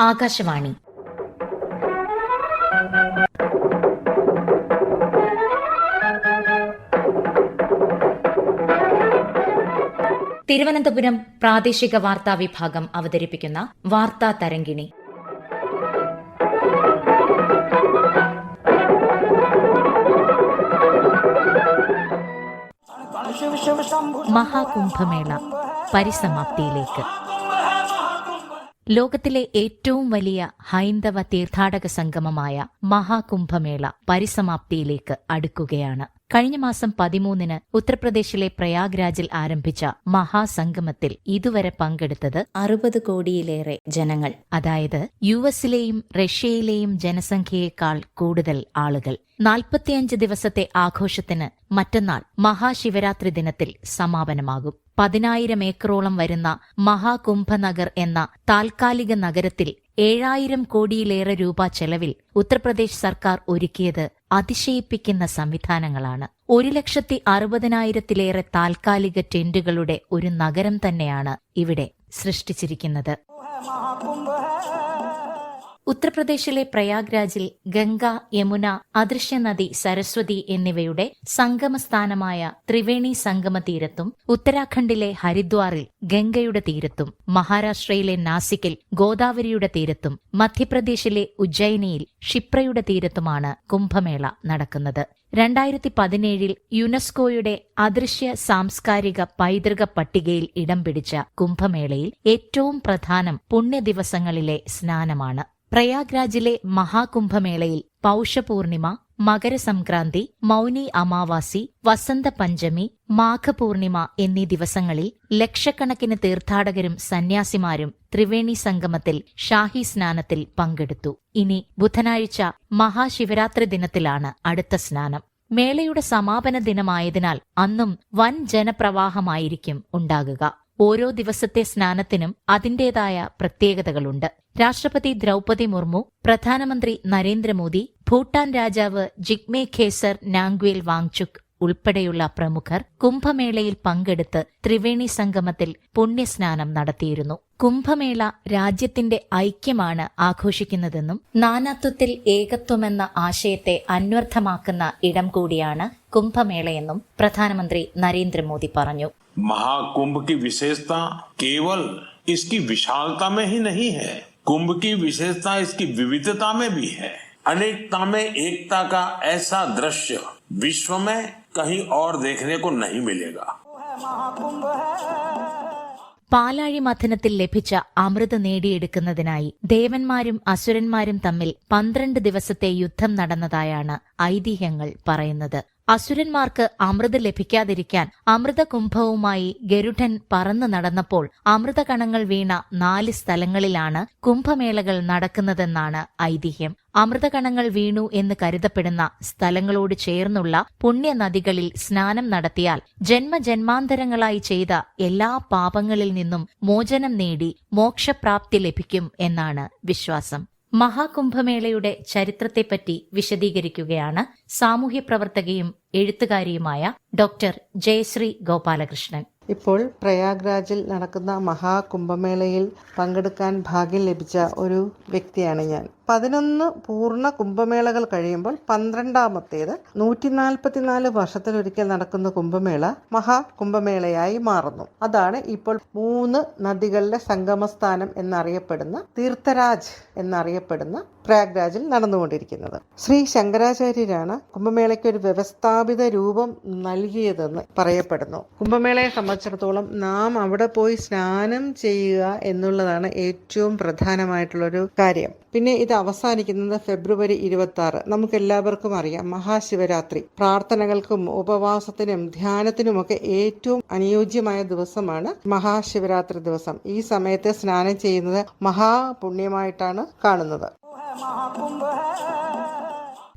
ആകാശവാണി. തിരുവനന്തപുരം പ്രാദേശിക വാർത്താ വിഭാഗം അവതരിപ്പിക്കുന്ന വാർത്താ തരംഗിണി. മഹാകുംഭമേള പരിസമാപ്തിയിലേക്ക്. ലോകത്തിലെ ഏറ്റവും വലിയ ഹൈന്ദവ തീർത്ഥാടക സംഗമമായ മഹാകുംഭമേള പരിസമാപ്തിയിലേക്ക് അടുക്കുകയാണ്. കഴിഞ്ഞ മാസം പതിമൂന്നിന് ഉത്തർപ്രദേശിലെ പ്രയാഗ്രാജിൽ ആരംഭിച്ച മഹാസംഗമത്തിൽ ഇതുവരെ പങ്കെടുത്തത് അറുപത് കോടിയിലേറെ ജനങ്ങൾ. അതായത് യു എസിലെയും റഷ്യയിലെയും ജനസംഖ്യയേക്കാൾ കൂടുതൽ ആളുകൾ. നാൽപ്പത്തിയഞ്ച് ദിവസത്തെ ആഘോഷത്തിന് മറ്റന്നാൾ മഹാശിവരാത്രി ദിനത്തിൽ സമാപനമാകും. പതിനായിരം ഏക്കറോളം വരുന്ന മഹാകുംഭനഗർ എന്ന താൽക്കാലിക നഗരത്തിൽ ഏഴായിരം കോടിയിലേറെ രൂപ ചെലവിൽ ഉത്തർപ്രദേശ് സർക്കാർ ഒരുക്കിയത് അതിശയിപ്പിക്കുന്ന സംവിധാനങ്ങളാണ്. ഒരു ലക്ഷത്തി അറുപതിനായിരത്തിലേറെ താൽക്കാലിക ടെന്റുകളുടെ ഒരു നഗരം തന്നെയാണ് ഇവിടെ സൃഷ്ടിച്ചിരിക്കുന്നത്. ഉത്തർപ്രദേശിലെ പ്രയാഗ്രാജിൽ ഗംഗ യമുന അദൃശ്യ നദി സരസ്വതി എന്നിവയുടെ സംഗമസ്ഥാനമായ ത്രിവേണി സംഗമ തീരത്തും ഉത്തരാഖണ്ഡിലെ ഹരിദ്വാറിൽ ഗംഗയുടെ തീരത്തും മഹാരാഷ്ട്രയിലെ നാസിക്കിൽ ഗോദാവരിയുടെ തീരത്തും മധ്യപ്രദേശിലെ ഉജ്ജയിനിയിൽ ക്ഷിപ്രയുടെ തീരത്തുമാണ് കുംഭമേള നടക്കുന്നത്. രണ്ടായിരത്തി പതിനേഴിൽ യുനെസ്കോയുടെ അദൃശ്യ സാംസ്കാരിക പൈതൃക പട്ടികയിൽ ഇടം പിടിച്ച കുംഭമേളയിൽ ഏറ്റവും പ്രധാനം പുണ്യദിവസങ്ങളിലെ സ്നാനമാണ്. പ്രയാഗ്രാജിലെ മഹാകുംഭമേളയിൽ പൗഷപൂർണിമ മകരസംക്രാന്തി മൗനി അമാവാസി വസന്ത പഞ്ചമി മാഘപൂർണിമ എന്നീ ദിവസങ്ങളിൽ ലക്ഷക്കണക്കിന് തീർത്ഥാടകരും സന്യാസിമാരും ത്രിവേണി സംഗമത്തിൽ ഷാഹി സ്നാനത്തിൽ പങ്കെടുത്തു. ഇനി ബുധനാഴ്ച മഹാശിവരാത്രി ദിനത്തിലാണ് അടുത്ത സ്നാനം. മേളയുടെ സമാപന ദിനമായതിനാൽ അന്നും വൻ ജനപ്രവാഹമായിരിക്കും ഉണ്ടാകുക. ഓരോ ദിവസത്തെ സ്നാനത്തിനും അതിന്റേതായ പ്രത്യേകതകളുണ്ട്. രാഷ്ട്രപതി ദ്രൗപതി മുർമു പ്രധാനമന്ത്രി നരേന്ദ്രമോദി ഭൂട്ടാൻ രാജാവ് ജിഗ്മേ ഖേസർ നാംഗ്വേൽ വാങ്ചുക് ഉൾപ്പെടെയുള്ള പ്രമുഖർ കുംഭമേളയിൽ പങ്കെടുത്ത് ത്രിവേണി സംഗമത്തിൽ പുണ്യസ്നാനം നടത്തിയിരുന്നു. കുംഭമേള രാജ്യത്തിന്റെ ഐക്യമാണ് ആഘോഷിക്കുന്നതെന്നും നാനാത്വത്തിൽ ഏകത്വമെന്ന ആശയത്തെ അന്വർത്ഥമാക്കുന്ന ഇടം കൂടിയാണ് കുംഭമേളയെന്നും പ്രധാനമന്ത്രി നരേന്ദ്രമോദി പറഞ്ഞു. महाकुंभ की विशेषता केवल इसकी विशालता में ही नहीं है कुंभ की विशेषता इसकी विविधता में भी है अनेकता में एकता का ऐसा दृश्य विश्व में कहीं और देखने को नहीं मिलेगा പാലാഴി മഥനത്തിൽ ലഭിച്ച അമൃത് നേടിയെടുക്കുന്നതിനായി ദേവന്മാരും അസുരന്മാരും തമ്മിൽ പന്ത്രണ്ട് ദിവസത്തെ യുദ്ധം നടന്നതായാണ് ഐതിഹ്യങ്ങൾ പറയുന്നത് അസുരന്മാർക്ക് അമൃത് ലഭിക്കാതിരിക്കാൻ അമൃതകുംഭവുമായി ഗരുഡൻ പറന്നു നടന്നപ്പോൾ അമൃതകണങ്ങൾ വീണ നാല് സ്ഥലങ്ങളിലാണ് കുംഭമേളകൾ നടക്കുന്നതെന്നാണ് ഐതിഹ്യം. അമൃതകണങ്ങൾ വീണു എന്ന് കരുതപ്പെടുന്ന സ്ഥലങ്ങളോട് ചേർന്നുള്ള പുണ്യനദികളിൽ സ്നാനം നടത്തിയാൽ ജന്മജന്മാന്തരങ്ങളായി ചെയ്ത എല്ലാ പാപങ്ങളിൽ നിന്നും മോചനം നേടി മോക്ഷപ്രാപ്തി ലഭിക്കും എന്നാണ് വിശ്വാസം. മഹാകുംഭമേളയുടെ ചരിത്രത്തെപ്പറ്റി വിശദീകരിക്കുകയാണ് സാമൂഹ്യ പ്രവർത്തകയും എഴുത്തുകാരിയുമായ ഡോക്ടർ ജയശ്രീ ഗോപാലകൃഷ്ണൻ. ഇപ്പോൾ പ്രയാഗ്രാജിൽ നടക്കുന്ന മഹാകുംഭമേളയിൽ പങ്കെടുക്കാൻ ഭാഗ്യം ലഭിച്ച ഒരു വ്യക്തിയാണ് ഞാൻ. പതിനൊന്ന് പൂർണ കുംഭമേളകൾ കഴിയുമ്പോൾ പന്ത്രണ്ടാമത്തേത് നൂറ്റി നാൽപ്പത്തിനാല് വർഷത്തിലൊരിക്കൽ നടക്കുന്ന കുംഭമേള മഹാകുംഭമേളയായി മാറുന്നു. അതാണ് ഇപ്പോൾ മൂന്ന് നദികളുടെ സംഗമസ്ഥാനം എന്നറിയപ്പെടുന്ന തീർത്ഥരാജ് എന്നറിയപ്പെടുന്ന പ്രയാഗ്രാജിൽ നടന്നുകൊണ്ടിരിക്കുന്നത്. ശ്രീ ശങ്കരാചാര്യരാണ് കുംഭമേളയ്ക്ക് ഒരു വ്യവസ്ഥാപിത രൂപം നൽകിയതെന്ന് പറയപ്പെടുന്നു. കുംഭമേളയെ സംബന്ധിച്ചിടത്തോളം നാം അവിടെ പോയി സ്നാനം ചെയ്യുക എന്നുള്ളതാണ് ഏറ്റവും പ്രധാനമായിട്ടുള്ളൊരു കാര്യം. പിന്നെ ഇത് അവസാനിക്കുന്നത് ഫെബ്രുവരി ഇരുപത്തി നമുക്ക് എല്ലാവർക്കും അറിയാം മഹാശിവരാത്രി. പ്രാർത്ഥനകൾക്കും ഉപവാസത്തിനും ധ്യാനത്തിനുമൊക്കെ ഏറ്റവും അനുയോജ്യമായ ദിവസമാണ് മഹാശിവരാത്രി ദിവസം. ഈ സമയത്ത് സ്നാനം ചെയ്യുന്നത് മഹാപുണ്യമായിട്ടാണ് കാണുന്നത്.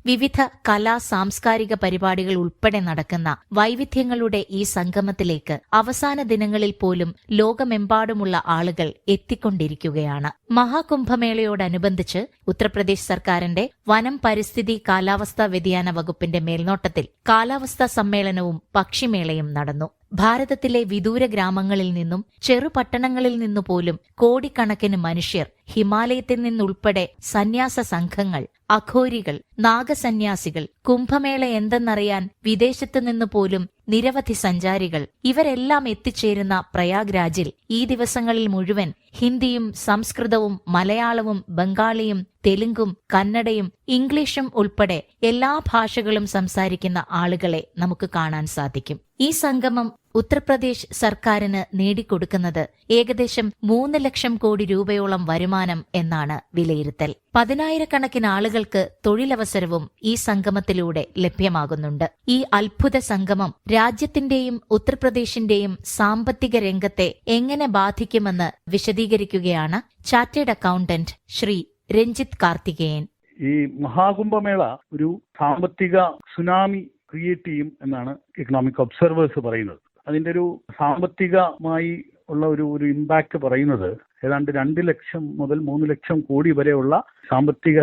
വിവിധ കലാ സാംസ്കാരിക പരിപാടികൾ ഉൾപ്പെടെ നടക്കുന്ന വൈവിധ്യങ്ങളുടെ ഈ സംഗമത്തിലേക്ക് അവസാന ദിനങ്ങളിൽ പോലും ലോകമെമ്പാടുമുള്ള ആളുകൾ എത്തിക്കൊണ്ടിരിക്കുകയാണ്. മഹാകുംഭമേളയോടനുബന്ധിച്ച് ഉത്തർപ്രദേശ് സർക്കാരിന്റെ വനം പരിസ്ഥിതി കാലാവസ്ഥാ വ്യതിയാന വകുപ്പിന്റെ മേൽനോട്ടത്തിൽ കാലാവസ്ഥാ സമ്മേളനവും പക്ഷിമേളയും നടന്നു. ഭാരതത്തിലെ വിദൂര ഗ്രാമങ്ങളിൽ നിന്നും ചെറുപട്ടണങ്ങളിൽ നിന്നു പോലും കോടിക്കണക്കിന് മനുഷ്യർ ഹിമാലയത്തിൽ നിന്നുൾപ്പെടെ സന്യാസ സംഘങ്ങൾ അഘോരികൾ നാഗസന്യാസികൾ കുംഭമേള എന്തെന്നറിയാൻ വിദേശത്തു നിന്നു പോലും നിരവധി സഞ്ചാരികൾ ഇവരെല്ലാം എത്തിച്ചേരുന്ന പ്രയാഗ്രാജിൽ ഈ ദിവസങ്ങളിൽ മുഴുവൻ ഹിന്ദിയും സംസ്കൃതവും മലയാളവും ബംഗാളിയും തെലുങ്കും കന്നഡയും ഇംഗ്ലീഷും ഉൾപ്പെടെ എല്ലാ ഭാഷകളും സംസാരിക്കുന്ന ആളുകളെ നമുക്ക് കാണാൻ സാധിക്കും. ഈ സംഗമം ഉത്തർപ്രദേശ് സർക്കാരിന് നേടിക്കൊടുക്കുന്നത് ഏകദേശം മൂന്ന് ലക്ഷം കോടി രൂപയോളം വരുമാനം എന്നാണ് വിലയിരുത്തൽ. പതിനായിരക്കണക്കിന് ആളുകൾക്ക് തൊഴിലവസരവും ഈ സംഗമത്തിലൂടെ ലഭ്യമാകുന്നുണ്ട്. ഈ അത്ഭുത സംഗമം രാജ്യത്തിന്റെയും ഉത്തർപ്രദേശിന്റെയും സാമ്പത്തിക രംഗത്തെ എങ്ങനെ ബാധിക്കുമെന്ന് വിശദീകരിക്കുകയാണ് ചാർട്ടേഡ് അക്കൗണ്ടന്റ് ശ്രീ രഞ്ജിത് കാർത്തികേയൻ. ഈ മഹാകുംഭമേള ഒരു സാമ്പത്തിക സുനാമി ക്രിയേറ്റ് ചെയ്യും എന്നാണ് ഇക്കണോമിക് ഒബ്സർവേഴ്സ് പറയുന്നത്. അതിന്റെ ഒരു സാമ്പത്തികമായി ഉള്ള ഒരു ഒരു ഇമ്പാക്ട് പറയുന്നത് ഏതാണ്ട് രണ്ട് ലക്ഷം മുതൽ മൂന്ന് ലക്ഷം കോടി വരെയുള്ള സാമ്പത്തിക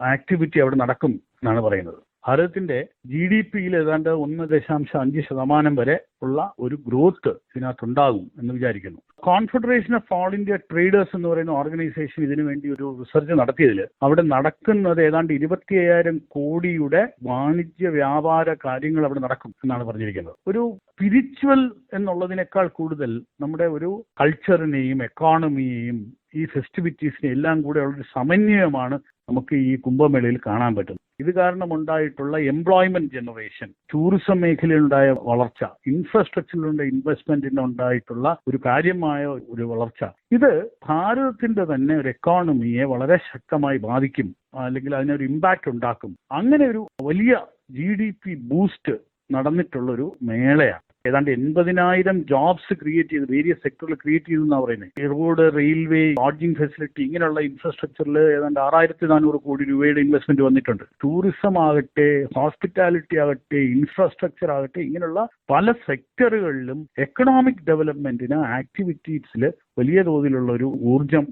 ആക്ടിവിറ്റി അവിടെ നടക്കും എന്നാണ് പറയുന്നത്. ഭാരതത്തിന്റെ ജി ഡി പിയിൽ ഏതാണ്ട് ഒന്ന് ദശാംശം അഞ്ച് ശതമാനം വരെ ഉള്ള ഒരു ഗ്രോത്ത് ഇതിനകത്തുണ്ടാകും എന്ന് വിചാരിക്കുന്നു. Confederation of all India traders എന്ന് പറയുന്ന ഓർഗനൈസേഷൻ ഇതിനു വേണ്ടി ഒരു റിസർച്ച് നടത്തിയതിൽ അവിടെ നടക്കുന്നത് ഏതാണ്ട് ഇരുപത്തി അയ്യായിരം കോടിയുടെ വാണിജ്യ വ്യാപാര കാര്യങ്ങൾ അവിടെ നടക്കും എന്നാണ് പറഞ്ഞിരിക്കുന്നത്. ഒരു സ്പിരിച്വൽ എന്നുള്ളതിനേക്കാൾ കൂടുതൽ നമ്മുടെ ഒരു കൾച്ചറിനെയും എക്കോണമിയെയും ഈ ഫെസ്റ്റിവിറ്റീസിനെ എല്ലാം കൂടെ ഉള്ള ഒരു സമന്വയമാണ് നമുക്ക് ഈ കുംഭമേളയിൽ കാണാൻ പറ്റുന്നത്. ഇത് കാരണം ഉണ്ടായിട്ടുള്ള എംപ്ലോയ്മെന്റ് ജനറേഷൻ ടൂറിസം മേഖലയിലുണ്ടായ വളർച്ച ഇൻഫ്രാസ്ട്രക്ചറിലുണ്ടായ ഇൻവെസ്റ്റ്മെന്റിന് ഉണ്ടായിട്ടുള്ള ഒരു കാര്യമായ ഒരു വളർച്ച. ഇത് ഭാരതത്തിന്റെ തന്നെ ഒരു എക്കോണമിയെ വളരെ ശക്തമായി ബാധിക്കും അല്ലെങ്കിൽ അതിനൊരു ഇമ്പാക്റ്റ് ഉണ്ടാക്കും. അങ്ങനെ ഒരു വലിയ ജി ഡി പി ബൂസ്റ്റ് നടന്നിട്ടുള്ള ഒരു മേളയാണ്. ഏതാണ്ട് എൺപതിനായിരം ജോബ്സ് ക്രിയേറ്റ് ചെയ്ത് വേരിയസ് സെക്ടറിൽ ക്രിയേറ്റ് ചെയ്തു എന്നാണ് പറയുന്നത് റോഡ് റെയിൽവേ ലോഡ്ജിംഗ് ഫെസിലിറ്റി ഇങ്ങനെയുള്ള ഇൻഫ്രാസ്ട്രക്ചറിൽ ഏതാണ്ട് ആറായിരത്തി നാനൂറ് കോടി രൂപയുടെ ഇൻവെസ്റ്റ്മെന്റ് വന്നിട്ടുണ്ട്. ടൂറിസം ആകട്ടെ ഹോസ്പിറ്റാലിറ്റി ആകട്ടെ ഇൻഫ്രാസ്ട്രക്ചർ ആകട്ടെ ഇങ്ങനെയുള്ള പല സെക്ടറുകളിലും എക്കണോമിക് ഡെവലപ്മെന്റിന് ആക്ടിവിറ്റീസിൽ വലിയ തോതിലുള്ള ഒരു ഊർജം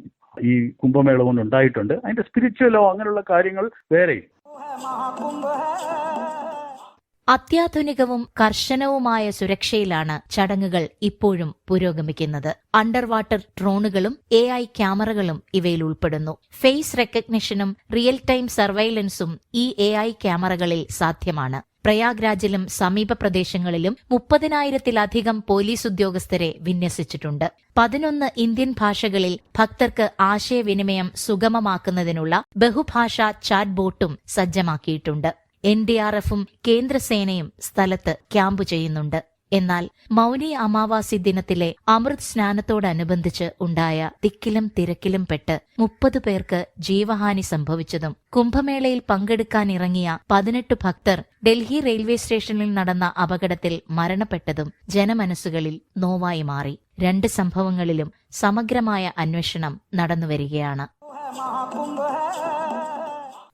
ഈ കുംഭമേള കൊണ്ട് ഉണ്ടായിട്ടുണ്ട്. അതിന്റെ സ്പിരിച്വലോ അങ്ങനെയുള്ള കാര്യങ്ങൾ വേറെയും അത്യാധുനികവും കർശനവുമായ സുരക്ഷയിലാണ് ചടങ്ങുകൾ ഇപ്പോഴും പുരോഗമിക്കുന്നത്. അണ്ടർ വാട്ടർ ഡ്രോണുകളും എ ഐ ക്യാമറകളും ഇവയിൽ ഉൾപ്പെടുന്നു. ഫേസ് റെക്കഗ്നിഷനും റിയൽ ടൈം സർവൈലൻസും ഈ എ ഐ ക്യാമറകളിൽ സാധ്യമാണ്. പ്രയാഗ്രാജിലും സമീപ പ്രദേശങ്ങളിലും മുപ്പതിനായിരത്തിലധികം പോലീസ് ഉദ്യോഗസ്ഥരെ വിന്യസിച്ചിട്ടുണ്ട്. പതിനൊന്ന് ഇന്ത്യൻ ഭാഷകളിൽ ഭക്തർക്ക് ആശയവിനിമയം സുഗമമാക്കുന്നതിനുള്ള ബഹുഭാഷാ ചാറ്റ് ബോട്ടും സജ്ജമാക്കിയിട്ടുണ്ട്. എൻ ഡി ആർ എഫും കേന്ദ്രസേനയും സ്ഥലത്ത് ക്യാമ്പ് ചെയ്യുന്നുണ്ട്. എന്നാൽ മൗനി അമാവാസി ദിനത്തിലെ അമൃത് സ്നാനത്തോടനുബന്ധിച്ച് ഉണ്ടായ തിക്കിലും തിരക്കിലും പെട്ട് മുപ്പത് പേർക്ക് ജീവഹാനി സംഭവിച്ചതും കുംഭമേളയിൽ പങ്കെടുക്കാനിറങ്ങിയ പതിനെട്ട് ഭക്തർ ഡൽഹി റെയിൽവേ സ്റ്റേഷനിൽ നടന്ന അപകടത്തിൽ മരണപ്പെട്ടതും ജനമനസ്സുകളിൽ നോവായി മാറി. രണ്ട് സംഭവങ്ങളിലും സമഗ്രമായ അന്വേഷണം നടന്നുവരികയാണ്.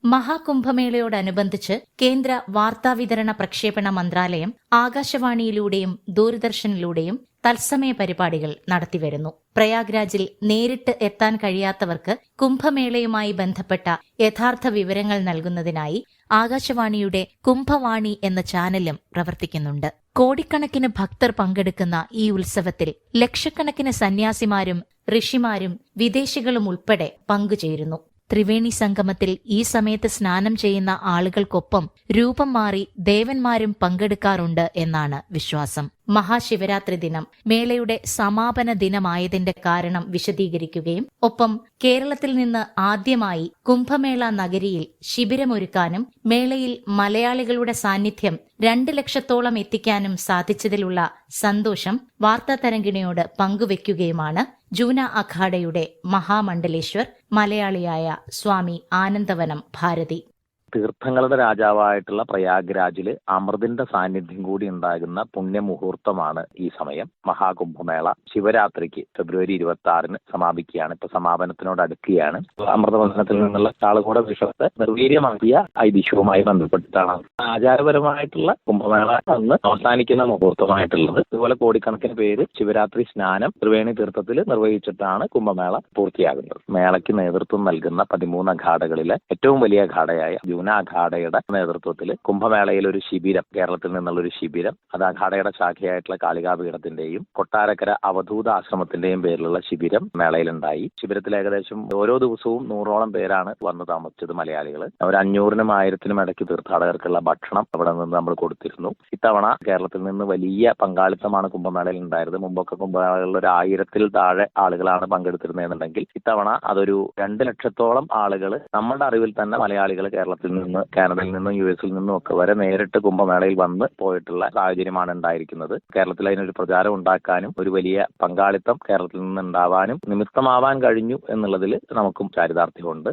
മഹാകുംഭമേളയോടനുബന്ധിച്ച് കേന്ദ്ര വാർത്താവിതരണ പ്രക്ഷേപണ മന്ത്രാലയം ആകാശവാണിയിലൂടെയും ദൂരദർശനിലൂടെയും തത്സമയ പരിപാടികൾ നടത്തിവരുന്നു. പ്രയാഗ്രാജിൽ നേരിട്ട് എത്താൻ കഴിയാത്തവർക്ക് കുംഭമേളയുമായി ബന്ധപ്പെട്ട യഥാർത്ഥ വിവരങ്ങൾ നൽകുന്നതിനായി ആകാശവാണിയുടെ കുംഭവാണി എന്ന ചാനലും പ്രവർത്തിക്കുന്നുണ്ട്. കോടിക്കണക്കിന് ഭക്തർ പങ്കെടുക്കുന്ന ഈ ഉത്സവത്തിൽ ലക്ഷക്കണക്കിന് സന്യാസിമാരും ഋഷിമാരും വിദേശികളും ഉൾപ്പെടെ പങ്കുചേരുന്നു. ത്രിവേണി സംഗമത്തിൽ ഈ സമയത്ത് സ്നാനം ചെയ്യുന്ന ആളുകൾക്കൊപ്പം രൂപം മാറി ദേവന്മാരും പങ്കെടുക്കാറുണ്ട് എന്നാണ് വിശ്വാസം. മഹാശിവരാത്രി ദിനം മേളയുടെ സമാപന ദിനമായതിന്റെ കാരണം വിശദീകരിക്കുകയും ഒപ്പം കേരളത്തിൽ നിന്ന് ആദ്യമായി കുംഭമേള നഗരിയിൽ ശിബിരമൊരുക്കാനും മേളയിൽ മലയാളികളുടെ സാന്നിധ്യം രണ്ട് ലക്ഷത്തോളം എത്തിക്കാനും സാധിച്ചതിലുള്ള സന്തോഷം വാർത്താ തരംഗിണിയോട് പങ്കുവയ്ക്കുകയുമാണ് ജൂന അഖാഡയുടെ മഹാമണ്ഡലേശ്വർ മലയാളിയായ സ്വാമി ആനന്ദവനം ഭാരതി തീർത്ഥങ്ങളുടെ രാജാവായിട്ടുള്ള പ്രയാഗ്രാജിൽ അമൃതിന്റെ സാന്നിധ്യം കൂടി ഉണ്ടാകുന്ന പുണ്യമുഹൂർത്തമാണ് ഈ സമയം. മഹാകുംഭമേള ശിവരാത്രിക്ക് ഫെബ്രുവരി ഇരുപത്തി ആറിന് സമാപിക്കുകയാണ്. ഇപ്പൊ സമാപനത്തിനോട് അടുക്കുകയാണ്. അമൃതബന്ധനത്തിൽ നിന്നുള്ള കാളുകൂടെ വിഷത്തെ നിർവീര്യമാക്കിയ ഐതിഹ്യവുമായി ബന്ധപ്പെട്ടിട്ടാണ് ആചാരപരമായിട്ടുള്ള കുംഭമേള അന്ന് അവസാനിക്കുന്ന മുഹൂർത്തമായിട്ടുള്ളത്. ഇതുപോലെ കോടിക്കണക്കിന് പേര് ശിവരാത്രി സ്നാനം ത്രിവേണി തീർത്ഥത്തിൽ നിർവഹിച്ചിട്ടാണ് കുംഭമേള പൂർത്തിയാകുന്നത്. മേളയ്ക്ക് നേതൃത്വം നൽകുന്ന പതിമൂന്ന് അഖാഡകളിലെ ഏറ്റവും വലിയ അഖാഡയായ യമുന അഖാഡയുടെ നേതൃത്വത്തിൽ കുംഭമേളയിൽ ഒരു ശിബിരം കേരളത്തിൽ നിന്നുള്ള ഒരു ശിബിരം അത് അഖാഡയുടെ ശാഖയായിട്ടുള്ള കാളികാപീഠത്തിന്റെയും കൊട്ടാരക്കര അവധൂത ആശ്രമത്തിന്റെയും പേരിലുള്ള ശിബിരം മേളയിലുണ്ടായി. ശിബിരത്തിൽ ഏകദേശം ഓരോ ദിവസവും നൂറോളം പേരാണ് വന്ന് താമസിച്ചത് മലയാളികൾ ഒരു അഞ്ഞൂറിനും ആയിരത്തിനും ഇടയ്ക്ക് തീർത്ഥാടകർക്കുള്ള ഭക്ഷണം അവിടെ നിന്ന് നമ്മൾ കൊടുത്തിരുന്നു. ഇത്തവണ കേരളത്തിൽ നിന്ന് വലിയ പങ്കാളിത്തമാണ് കുംഭമേളയിൽ ഉണ്ടായത് മുമ്പൊക്കെ കുംഭമേളകളിൽ ഒരു ആയിരത്തിൽ താഴെ ആളുകളാണ് പങ്കെടുത്തിരുന്നതെന്നുണ്ടെങ്കിൽ ഇത്തവണ അതൊരു രണ്ട് ലക്ഷത്തോളം ആളുകൾ നമ്മുടെ അറിവിൽ തന്നെ മലയാളികൾ കേരളത്തിൽ നിന്ന് കാനഡയിൽ നിന്നും യു എസിൽ നിന്നും ഒക്കെ വരെ നേരിട്ട് കുംഭമേളയിൽ വന്ന് പോയിട്ടുള്ള സാഹചര്യമാണ് ഉണ്ടായിരിക്കുന്നത്. കേരളത്തിൽ അതിനൊരു പ്രചാരം ഉണ്ടാക്കാനും ഒരു വലിയ പങ്കാളിത്തം കേരളത്തിൽ നിന്ന് ഉണ്ടാവാനും നിമിത്തമാവാൻ കഴിഞ്ഞു എന്നുള്ളതിൽ നമുക്കും ചാരിതാർത്ഥ്യമുണ്ട്.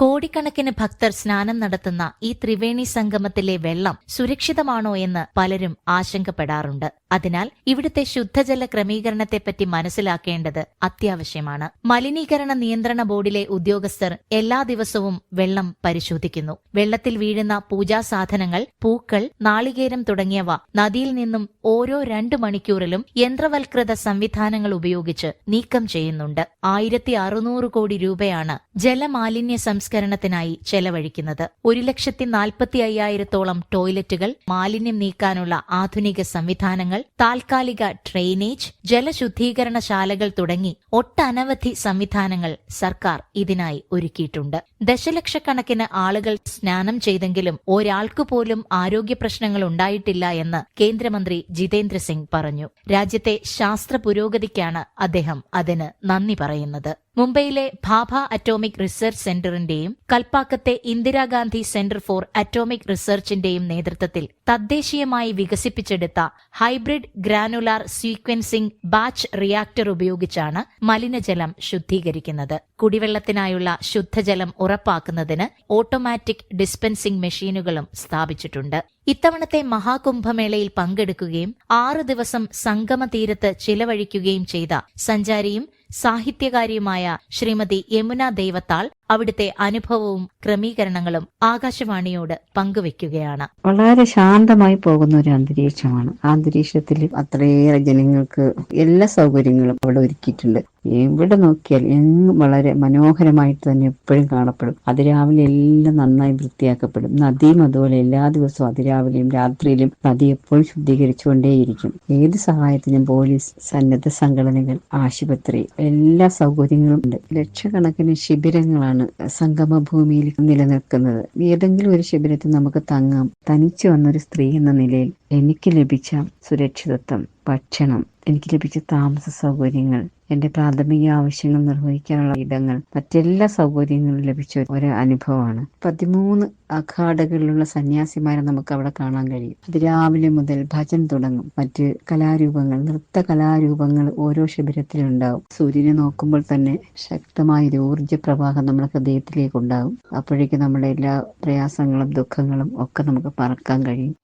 കോടിക്കണക്കിന് ഭക്തർ സ്നാനം നടത്തുന്ന ഈ ത്രിവേണി സംഗമത്തിലെ വെള്ളം സുരക്ഷിതമാണോ എന്ന് പലരും ആശങ്കപ്പെടാറുണ്ട്. അതിനാൽ ഇവിടുത്തെ ശുദ്ധജല ക്രമീകരണത്തെപ്പറ്റി മനസ്സിലാക്കേണ്ടത് അത്യാവശ്യമാണ്. മലിനീകരണ നിയന്ത്രണ ബോർഡിലെ ഉദ്യോഗസ്ഥർ എല്ലാ ദിവസവും വെള്ളം പരിശോധിക്കുന്നു. വെള്ളത്തിൽ വീഴുന്ന പൂജാ സാധനങ്ങൾ പൂക്കൾ നാളികേരം തുടങ്ങിയവ നദിയിൽ നിന്നും ഓരോ രണ്ട് മണിക്കൂറിലും യന്ത്രവൽകൃത സംവിധാനങ്ങൾ ഉപയോഗിച്ച് നീക്കം ചെയ്യുന്നുണ്ട്. ആയിരത്തി കോടി രൂപയാണ് ജലമാലിന്യ സംസ്കരണത്തിനായി ചെലവഴിക്കുന്നത്. ഒരു ലക്ഷത്തി നാൽപ്പത്തി അയ്യായിരത്തോളം ടോയ്ലറ്റുകൾ മാലിന്യം നീക്കാനുള്ള ആധുനിക സംവിധാനങ്ങൾ താൽക്കാലിക ഡ്രെയിനേജ് ജലശുദ്ധീകരണശാലകൾ തുടങ്ങി ഒട്ടനവധി സംവിധാനങ്ങൾ സർക്കാർ ഇതിനായി ഒരുക്കിയിട്ടുണ്ട്. ദശലക്ഷക്കണക്കിന് ആളുകൾ സ്നാനം ചെയ്തെങ്കിലും ഒരാൾക്കു പോലും ആരോഗ്യ പ്രശ്നങ്ങൾ ഉണ്ടായിട്ടില്ല എന്ന് കേന്ദ്രമന്ത്രി ജിതേന്ദ്ര സിംഗ് പറഞ്ഞു. രാജ്യത്തെ ശാസ്ത്ര പുരോഗതിക്കാണ് അദ്ദേഹം അതിന് നന്ദി പറയുന്നത്. മുംബൈയിലെ ഭാഭ അറ്റോമിക് റിസർച്ച് സെന്ററിന്റെയും കൽപ്പാക്കത്തെ ഇന്ദിരാഗാന്ധി സെന്റർ ഫോർ അറ്റോമിക് റിസർച്ചിന്റെയും നേതൃത്വത്തിൽ തദ്ദേശീയമായി വികസിപ്പിച്ചെടുത്ത hybrid granular sequencing batch reactor ഉപയോഗിച്ചാണ് മലിനജലം ശുദ്ധീകരിക്കുന്നത്. കുടിവെള്ളത്തിനായുള്ള ശുദ്ധജലം ഉറപ്പാക്കുന്നതിന് ഓട്ടോമാറ്റിക് ഡിസ്പെൻസിംഗ് മെഷീനുകളും സ്ഥാപിച്ചിട്ടുണ്ട്. ഇത്തവണത്തെ മഹാകുംഭമേളയിൽ പങ്കെടുക്കുകയും ആറ് ദിവസം സംഗമ തീരത്ത് ചിലവഴിക്കുകയും ചെയ്ത സഞ്ചാരിയും സാഹിത്യകാരിയുമായ ശ്രീമതി യമുന ദൈവത്താൾ അവിടുത്തെ അനുഭവവും ക്രമീകരണങ്ങളും ആകാശവാണിയോട് പങ്കുവെക്കുകയാണ്. വളരെ ശാന്തമായി പോകുന്ന ഒരു അന്തരീക്ഷമാണ്. അന്തരീക്ഷത്തിൽ അത്രയേറെ ജനങ്ങൾക്ക് എല്ലാ സൗകര്യങ്ങളും അവിടെ ഒരുക്കിയിട്ടുണ്ട്. എവിടെ നോക്കിയാൽ എങ്ങും വളരെ മനോഹരമായിട്ട് തന്നെ എപ്പോഴും കാണപ്പെടും. അതിരാവിലെ എല്ലാം നന്നായി വൃത്തിയാക്കപ്പെടും. നദിയും അതുപോലെ എല്ലാ ദിവസവും അതിരാവിലെയും രാത്രിയിലും നദി എപ്പോഴും ശുദ്ധീകരിച്ചുകൊണ്ടേയിരിക്കും. ഏത് സഹായത്തിനും പോലീസ് സന്നദ്ധ സംഘടനകൾ ആശുപത്രി എല്ലാ സൗകര്യങ്ങളും ഉണ്ട്. ലക്ഷക്കണക്കിന് ശിബിരങ്ങളാണ് സംഗമ ഭൂമിയിൽ നിലനിൽക്കുന്നത്. ഏതെങ്കിലും ഒരു ശിബിരത്തിൽ നമുക്ക് തങ്ങാം. തനിച്ചു വന്നൊരു സ്ത്രീ എന്ന നിലയിൽ എനിക്ക് ലഭിച്ച സുരക്ഷിതത്വം. ഭക്ഷണം. എനിക്ക് ലഭിച്ച താമസ സൗകര്യങ്ങൾ എന്റെ പ്രാഥമിക ആവശ്യങ്ങൾ നിർവഹിക്കാനുള്ള ഇടങ്ങൾ മറ്റെല്ലാ സൗകര്യങ്ങളും ലഭിച്ച ഒരു അനുഭവമാണ്. പതിമൂന്ന് അഖാഡകളിലുള്ള സന്യാസിമാരെ നമുക്ക് അവിടെ കാണാൻ കഴിയും. അത് രാവിലെ മുതൽ ഭജൻ തുടങ്ങും. മറ്റ് കലാരൂപങ്ങൾ നൃത്ത കലാരൂപങ്ങൾ ഓരോ ശിബിരത്തിലുണ്ടാവും സൂര്യനെ നോക്കുമ്പോൾ തന്നെ ശക്തമായ ഒരു ഊർജ പ്രവാഹം നമ്മുടെ ഹൃദയത്തിലേക്ക് ഉണ്ടാകും. അപ്പോഴേക്ക് നമ്മുടെ എല്ലാ പ്രയാസങ്ങളും ദുഃഖങ്ങളും ഒക്കെ നമുക്ക് പറക്കാൻ കഴിയും.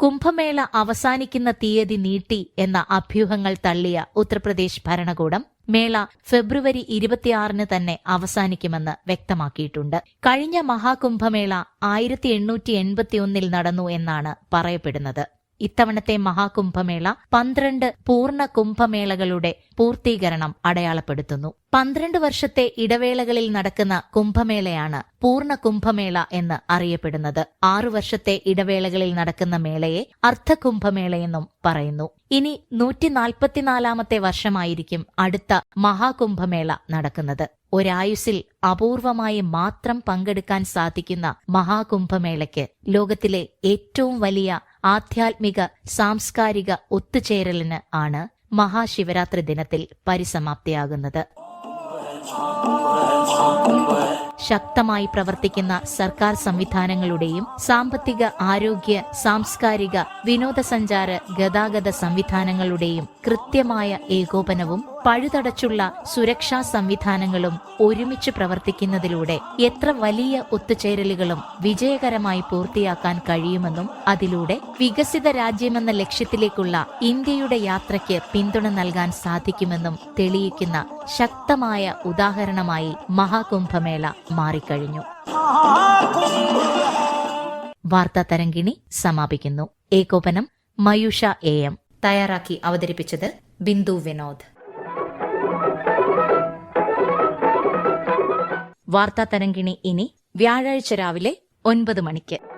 കുംഭമേള അവസാനിക്കുന്ന തീയതി നീട്ടി എന്ന അഭ്യൂഹങ്ങൾ തള്ളിയ ഉത്തർപ്രദേശ് ഭരണകൂടം മേള ഫെബ്രുവരി ഇരുപത്തിയാറിന് തന്നെ അവസാനിക്കുമെന്ന് വ്യക്തമാക്കിയിട്ടുണ്ട്. കഴിഞ്ഞ മഹാകുംഭമേള ആയിരത്തി എണ്ണൂറ്റി എൺപത്തിയൊന്നിൽ നടന്നു എന്നാണ് പറയപ്പെടുന്നത്. ഇത്തവണത്തെ മഹാകുംഭമേള പന്ത്രണ്ട് പൂർണ കുംഭമേളകളുടെ പൂർത്തീകരണം അടയാളപ്പെടുത്തുന്നു. പന്ത്രണ്ട് വർഷത്തെ ഇടവേളകളിൽ നടക്കുന്ന കുംഭമേളയാണ് പൂർണ കുംഭമേള എന്ന് അറിയപ്പെടുന്നത്. ആറു വർഷത്തെ ഇടവേളകളിൽ നടക്കുന്ന മേളയെ അർദ്ധകുംഭമേളയെന്നും പറയുന്നു. ഇനി നൂറ്റി നാൽപ്പത്തിനാലാമത്തെ വർഷമായിരിക്കും അടുത്ത മഹാകുംഭമേള നടക്കുന്നത്. ഒരായുസിൽ അപൂർവമായി മാത്രം പങ്കെടുക്കാൻ സാധിക്കുന്ന മഹാകുംഭമേളയ്ക്ക് ലോകത്തിലെ ഏറ്റവും വലിയ ആധ്യാത്മിക സാംസ്കാരിക ഒത്തുചേരലിന് ആണ് മഹാശിവരാത്രി ദിനത്തിൽ പരിസമാപ്തിയാകുന്നത്. ശക്തമായി പ്രവർത്തിക്കുന്ന സർക്കാർ സംവിധാനങ്ങളുടെയും സാമ്പത്തിക ആരോഗ്യ സാംസ്കാരിക വിനോദസഞ്ചാര ഗതാഗത സംവിധാനങ്ങളുടെയും കൃത്യമായ ഏകോപനവും പഴുതടച്ചുള്ള സുരക്ഷാ സംവിധാനങ്ങളും ഒരുമിച്ച് പ്രവർത്തിക്കുന്നതിലൂടെ എത്ര വലിയ ഒത്തുചേരലുകളും വിജയകരമായി പൂർത്തിയാക്കാൻ കഴിയുമെന്നും അതിലൂടെ വികസിത രാജ്യമെന്ന ലക്ഷ്യത്തിലേക്കുള്ള ഇന്ത്യയുടെ യാത്രയ്ക്ക് പിന്തുണ നൽകാൻ സാധിക്കുമെന്നും തെളിയിക്കുന്ന ശക്തമായ ഉദാഹരണമായി മഹാകുംഭമേള മാറിക്കഴിഞ്ഞു. വാർത്താ തരംഗിണി സമാപിക്കുന്നു. ഏകോപനം മയൂഷ എ എം. തയ്യാറാക്കി അവതരിപ്പിച്ചത് ബിന്ദു വിനോദ്. വാർത്താ തരംഗിണി ഇനി വ്യാഴാഴ്ച രാവിലെ ഒൻപത് മണിക്ക്.